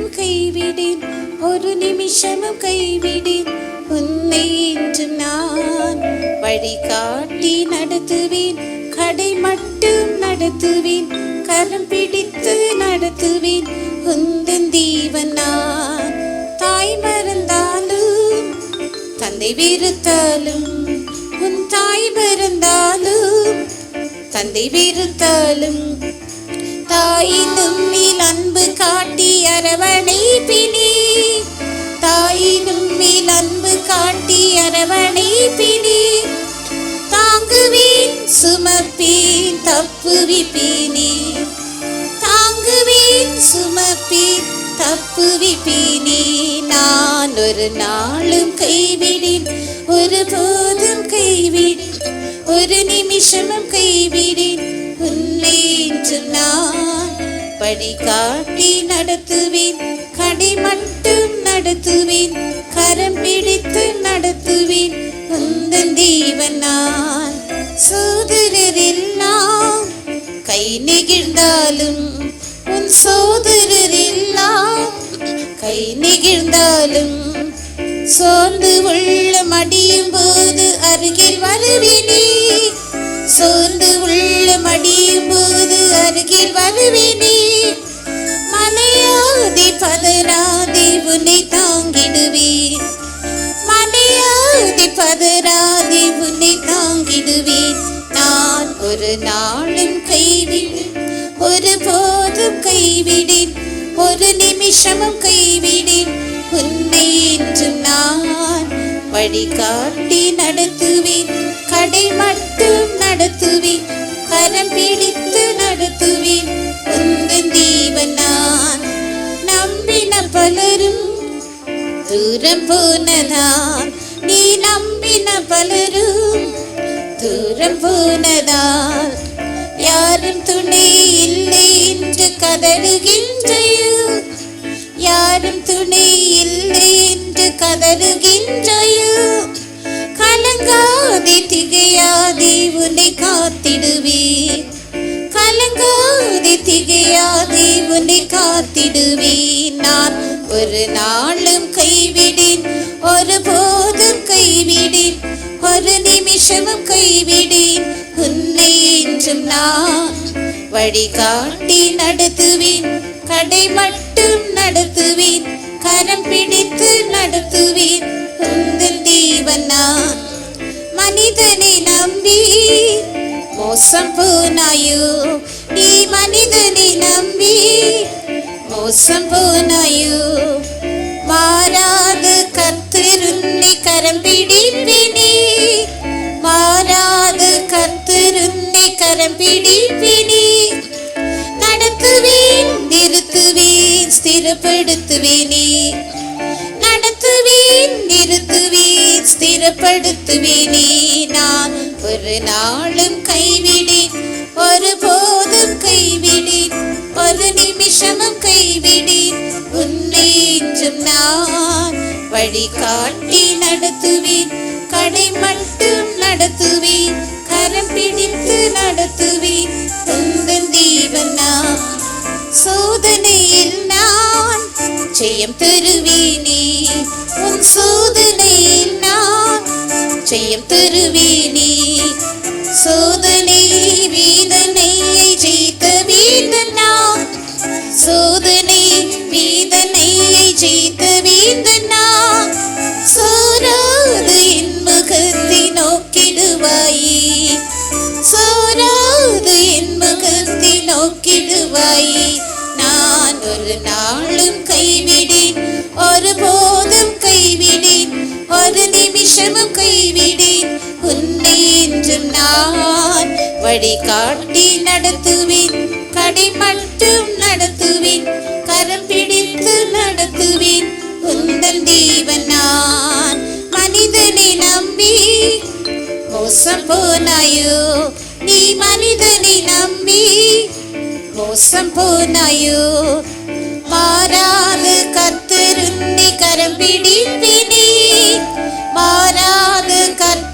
நிமிஷமும் கைவிடேன். ஒரு நிமிஷமும் கைவிடேன். உன்னை என்றும் நான் வழிகாட்டி நடத்துவேன். கடை மட்டும் நடத்துவேன். கரம் பிடித்து நடத்துவேன். உந்தன் தீவன் நான். தாய் மறந்தாலும் தந்தை வெறுத்தாலும் உன் தாய் மறந்தாலும் தந்தை வெறுத்தாலும் தாயின் உம்மில் அன்பு காட்டி அரவணை பிணி தாயின் உம்மில் அன்பு காட்டி அரவணை பிணி தாங்குவேன் சுமப்பேன் தப்புவிப்பேனே. தாங்குவேன் சுமப்பேன் தப்புவிப்பேனே. நான் ஒரு நாளும் கைவிடேன் ஒரு போதும் கைவிடேன். ஒரு நிமிஷமும் கைவிடேன் உன்னை என்று நான் வழிகாட்டி நடத்துவேன். கடை மட்டும் நடத்துவேன். கரம் பிடித்து நடத்துவேன். உந்தன் தேவன் நான். சோதரெல்லாம் கை நெகிழ்ந்தாலும் உன் சோதரெல்லாம் கை நெகிழ்ந்தாலும் சோர்ந்து உள்ள மடியும் போது அருகே ஒரு நிமிஷமும் கைவிடேன் உன்னை என்று நான் வழிகாட்டி நடத்துவேன். கடை மட்டும் நடத்துவேன். கரம் பிடித்து நடத்துவேன். உங்கள் தீவன் நான். நம்பின பலரும் தூரம் போனதான் நீ நம்பின பலரும் தூரம் போனதான் யாரும் துணை இல்லை என்று கதறுகின்றையோ? யாரும் துணை இல்லை என்று கதறுகின்றையோ? கலங்காதே திகையாதே உன்னை காத்திடுவே. கலங்காதே திகையாதே உன்னை காத்திடுவே. நான் ஒரு நாளும் கைவிடேன் ஒரு போதும் கைவிடேன் ஒரு நிமிஷமும் கைவிடேன். என்றும் நான் வழிகாட்டி நடத்துவேன் கடை மட்டும் நடத்துவேன் கரம் பிடித்து நடத்துவேன் உந்தன் தேவன் நான். மனிதனை நம்பி மோசம் போனாயோ? நீ மனிதனை நம்பி மோசம் போனாயோ? ஸ்திரப்படுத்துவேனே நடத்துவேன் நிறுத்துவேன் ஸ்திரப்படுத்துவேனே. நான் ஒரு நாளும் கைவிடேன் ஒரு போதும் கைவிடேன் ஒரு நிமிஷமும் கைவிடேன். உன்னை என்றும் நான் வழிகாட்டி நடத்துவேன் கடை மட்டும் நடத்து நான் வழிகாட்டி நடத்துவேன் கடை மட்டும் நடத்துவேன் கரம் பிடித்து நடத்துவேன். உந்தன் தேவன் நான் மனிதனை நம்பி. மோசம் போனாயோ நீ மனிதனை நம்பி. மோசம் போனாயோ மாறாத கத்திருந்தி கரம் பிடிப்பினே மாறாத கத்திருந்தி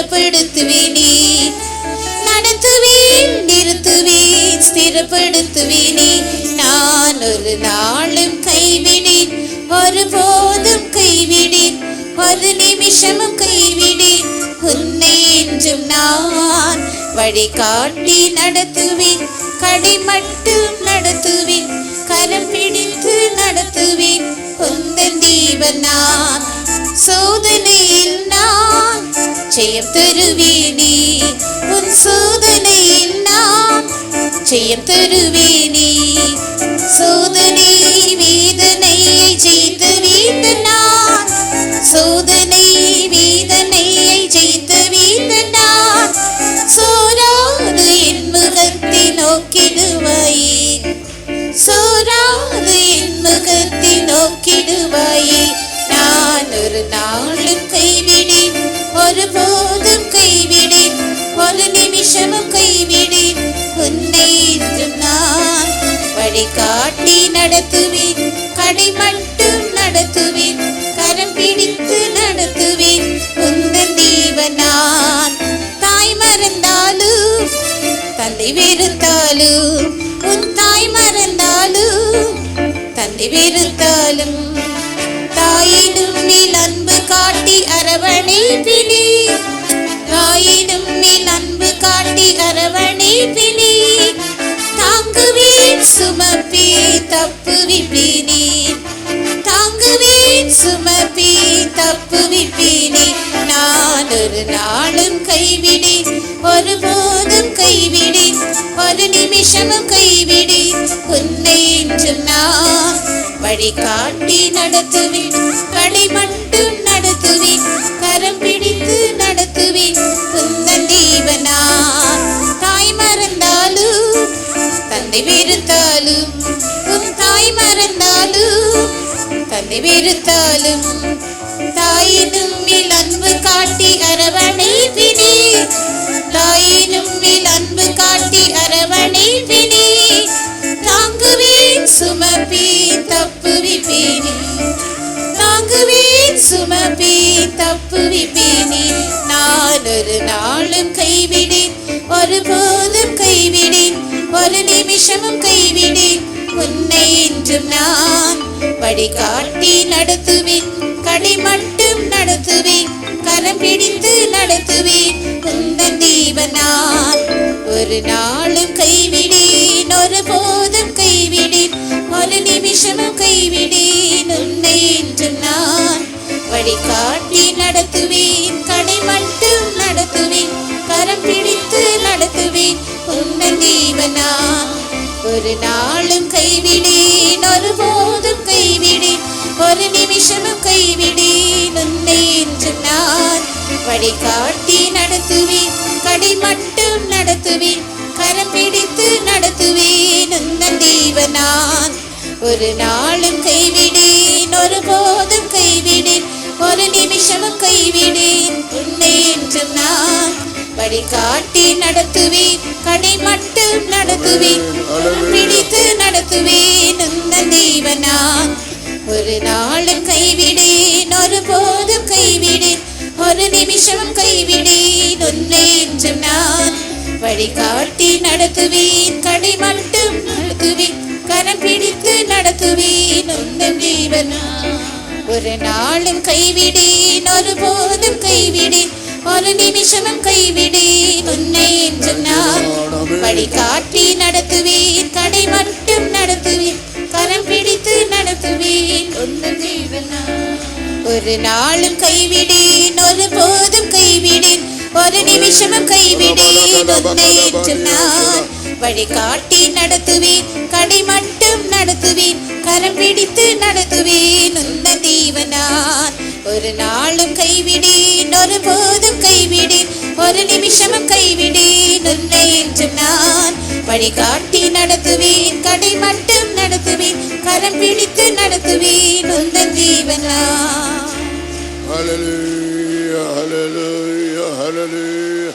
ஸ்திரப்படுத்துவேனே. நடத்துவேன் நிறுத்துவேன் ஸ்திரப்படுத்துவேனே. நான் ஒரு நாளும் கைவிடேன் ஒருபோதும் கைவிடேன் ஒரு நிமிஷமும் கைவிடேன். உன்னை என்றும் நான் வழிகாட்டி நடத்துவேன் கடை மட்டும் நடத்துவேன் கரம் பிடித்து நடத்துவேன். உந்தன் தீபன் நான் சோதனையில் நான் ஜெயம் தருவேனே உன் சோதனையில் நான் ஜெயம் தருவேனே சோதனை வேதனையை ஜெயித்து வீந்த நான் சோதனை வேதனையை ஜெயித்து வீந்த நான் சோராது என் முகத்தை நோக்கிடுவாயே சோராது என் முகத்தை நோக்கிடுவாயே காட்டி நடத்துவேன் கடை மட்டும் நடத்துவேன் கரம் பிடித்து நடத்துவேன். உந்தன் தேவன் தாய் மறந்தாலும் தந்தை வெறுத்தாலும் உன் தாய் மறந்தாலும் தந்தை வெறுத்தாலும். தாயினும் நீ அன்பு காட்டி அரவணை பின் வழி காட்டி நடத்துவேன். கடை மட்டும் நடத்துவேன். கரம் பிடித்து நடத்துவேன். உந்தன் தேவனான் தாய் மறந்தாலும் தந்தை வெறுத்தாலும் உன் தாய் மறந்தாலும் தந்தை வெறுத்தாலும் ஒருபோதும் கைவிடேன். ஒரு நிமிஷமும் கைவிடேன். உன்னை என்றும் நான் வழிகாட்டி நடத்துவேன். கடை மட்டும் நடத்துவேன். கரம் பிடித்து நடத்துவேன். உந்தன் தீவனான் ஒரு நாள் ஒரு நாளும் கைவிடேன் ஒரு போதும் கைவிடேன் ஒரு நிமிஷமும் கைவிடேன் உன்னை என்றும் நான் வழிகாட்டி நடத்துவேன் கடை மட்டும் நடத்துவேன் கரம் பிடித்து நடத்துவேன் உந்தன் தேவன் ஒரு நாளும் கைவிடேன் ஒரு போதும் கைவிடேன் ஒரு நிமிஷமும் கைவிடேன் உன்னை என்று நான் வழிகாட்டி நடத்துவேன் கடை மட்டும் நடத்துவேன் பிடித்து நடத்துவேன் உந்தன் தேவன். ஒரு நாளும் கைவிடேன் ஒரு போதும் கைவிடேன் ஒரு நிமிஷமும் கைவிடேன் உன்னை என்றும் நான் வழிகாட்டி நடத்துவேன் கடை மட்டும் நடத்துவேன் கரம் பிடித்து நடத்துவேன் உந்தன் ஜீவனா ஒரு நாளும் கைவிடேன் ஒரு போதும் கைவிடேன் ஒரு நிமிஷமும் கைவிடேன் உன்னை என்றும் நான் வழிகாட்டி நடத்துவேன் கடை மட்டும் நடத்துவேன் கரம் பிடித்து நடத்துவேன் ஒரு நாளும் கைவிடேன் ஒரு போதும் கைவிடேன். ஒரு நிமிஷமும் கைவிடேன் உன்னை என்றும் நான் வழிகாட்டி நடத்துவேன் கடை மட்டும் நடத்துவேன் கரம் பிடித்து நடத்துவேன் உந்த தீவனான் ஒரு நாளும் கைவிடேன் ஒரு போதும் கைவிடேன் ஒரு நிமிஷமும் கைவிடேன் உன்னை என்றும் நான் வழிகாட்டி நடத்துவேன் கடை மட்டும் நடத்துவேன் கரம் பிடித்து நடத்துவேன் உந்தன் தேவனான் Hallelujah, hallelujah, hallelujah.